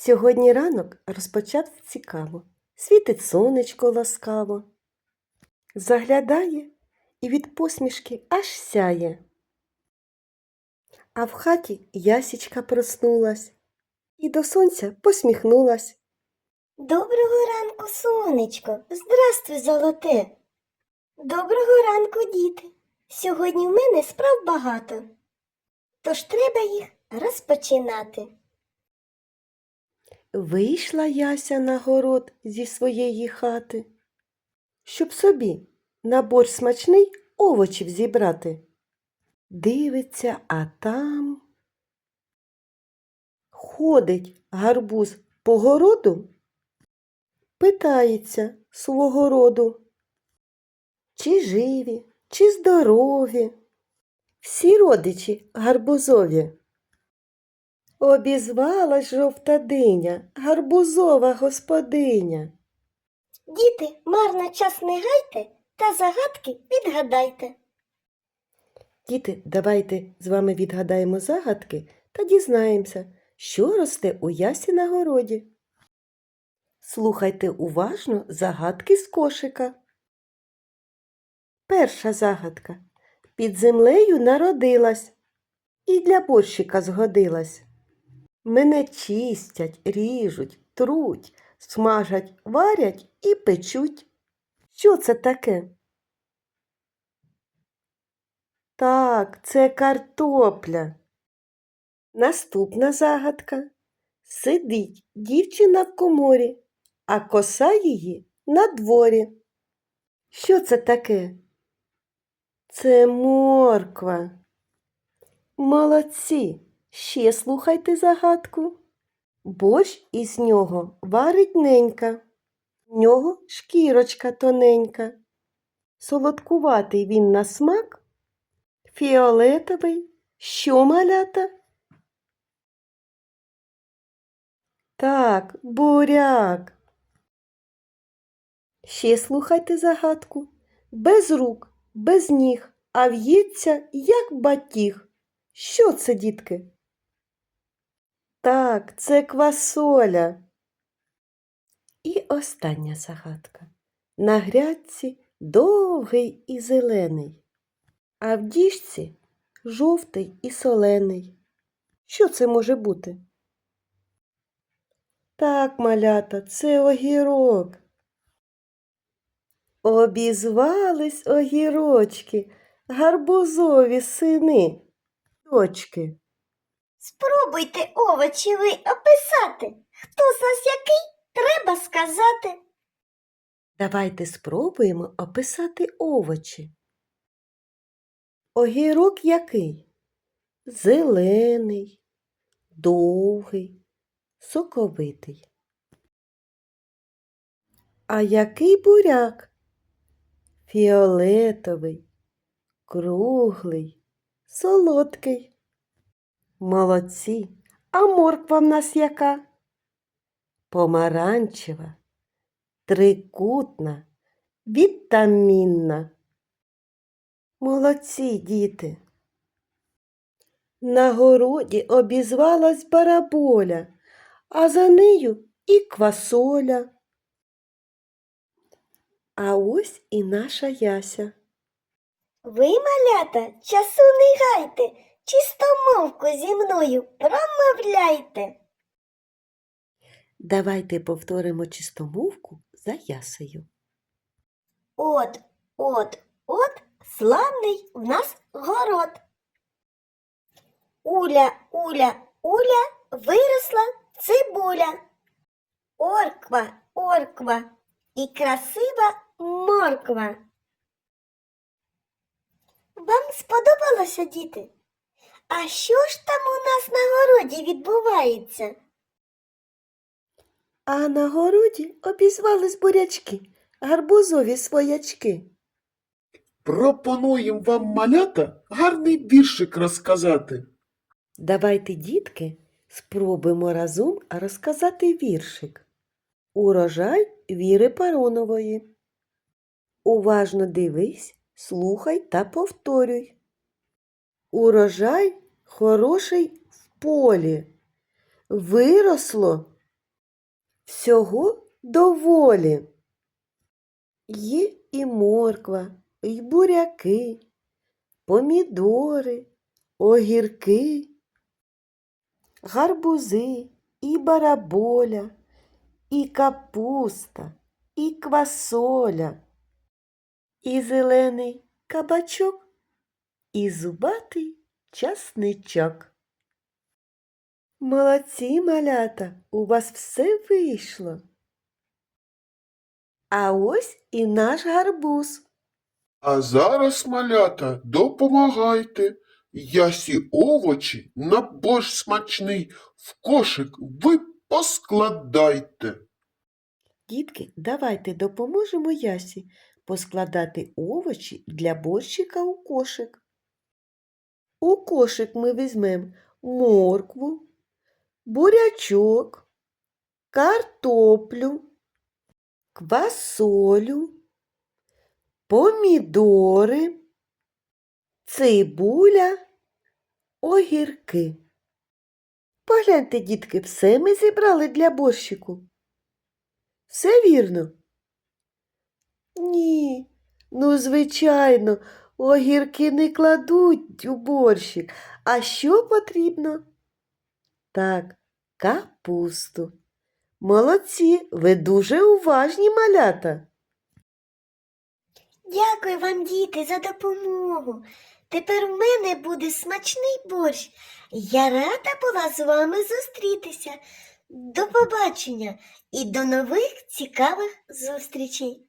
Сьогодні ранок розпочав цікаво. Світить сонечко ласкаво. Заглядає і від посмішки аж сяє. А в хаті ясічка проснулась і до сонця посміхнулась. Доброго ранку, сонечко. Здравствуй, золоте. Доброго ранку, діти. Сьогодні в мене справ багато. Тож треба їх розпочинати. Вийшла Яся на город зі своєї хати, щоб собі на борщ смачний овочів зібрати. Дивиться, а там ходить гарбуз по городу, питається свого роду, чи живі, чи здорові. Всі родичі гарбузові. Обізвалась жовта диня, гарбузова господиня. Діти, марно час не гайте та загадки відгадайте. Діти, давайте з вами відгадаємо загадки та дізнаємося, що росте у ясі на городі. Слухайте уважно загадки з кошика. Перша загадка. Під землею народилась і для борщика згодилась. Мене чистять, ріжуть, труть, смажать, варять і печуть. Що це таке? Так, це картопля. Наступна загадка. Сидить дівчина в коморі, а коса її на дворі. Що це таке? Це морква. Молодці. Ще слухайте загадку. Борщ із нього варить ненька, в нього шкірочка тоненька. Солодкуватий він на смак, фіолетовий, що малята? Так, буряк. Ще слухайте загадку. Без рук, без ніг, а в'ється, як батіг. Що це, дітки? Так, це квасоля. І остання загадка. На грядці довгий і зелений, а в діжці жовтий і солений. Що це може бути? Так, малята, це огірок. Обізвались огірочки, гарбузові сини, дочки. Спробуйте овочі ви описати. Хто з нас який, треба сказати. Давайте спробуємо описати овочі. Огірок який? Зелений, довгий, соковитий. А який буряк? Фіолетовий, круглий, солодкий. Молодці. А морква в нас яка? Помаранчева, трикутна, вітамінна. Молодці, діти. На городі обізвалась бараболя, а за нею і квасоля. А ось і наша яся. Ви, малята, часу не гайте, чистомовку зі мною промовляйте. Давайте повторимо чистомовку за ясею. От, от, от, славний в нас город. Уля, уля, уля, виросла цибуля. Орква, орква і красива морква. Вам сподобалося, діти? А що ж там у нас на городі відбувається? А на городі обізвались бурячки, гарбузові своячки. Пропонуємо вам, малята, гарний віршик розказати. Давайте, дітки, спробуємо разом розказати віршик. Урожай Віри Паронової. Уважно дивись, слухай та повторюй. Урожай хороший в полі. Виросло Всього доволі. Є і морква, і буряки, помідори, огірки, гарбузи, і бараболя, і капуста, і квасоля, і зелений кабачок, і зубатий часничок. Молодці, малята, у вас все вийшло. А ось і наш гарбуз. А зараз, малята, допомагайте. Ясі овочі на борщ смачний в кошик ви поскладайте. Дітки, давайте допоможемо Ясі поскладати овочі для борщика у кошик. У кошик ми візьмемо моркву, бурячок, картоплю, квасолю, помідори, цибуля, огірки. Погляньте, дітки, все ми зібрали для борщику. Все вірно? Ні, ну, звичайно, огірки не кладуть у борщик. А що потрібно? Так, капусту. Молодці, ви дуже уважні малята. Дякую вам, діти, за допомогу. Тепер в мене буде смачний борщ. Я рада була з вами зустрітися. До побачення і до нових цікавих зустрічей.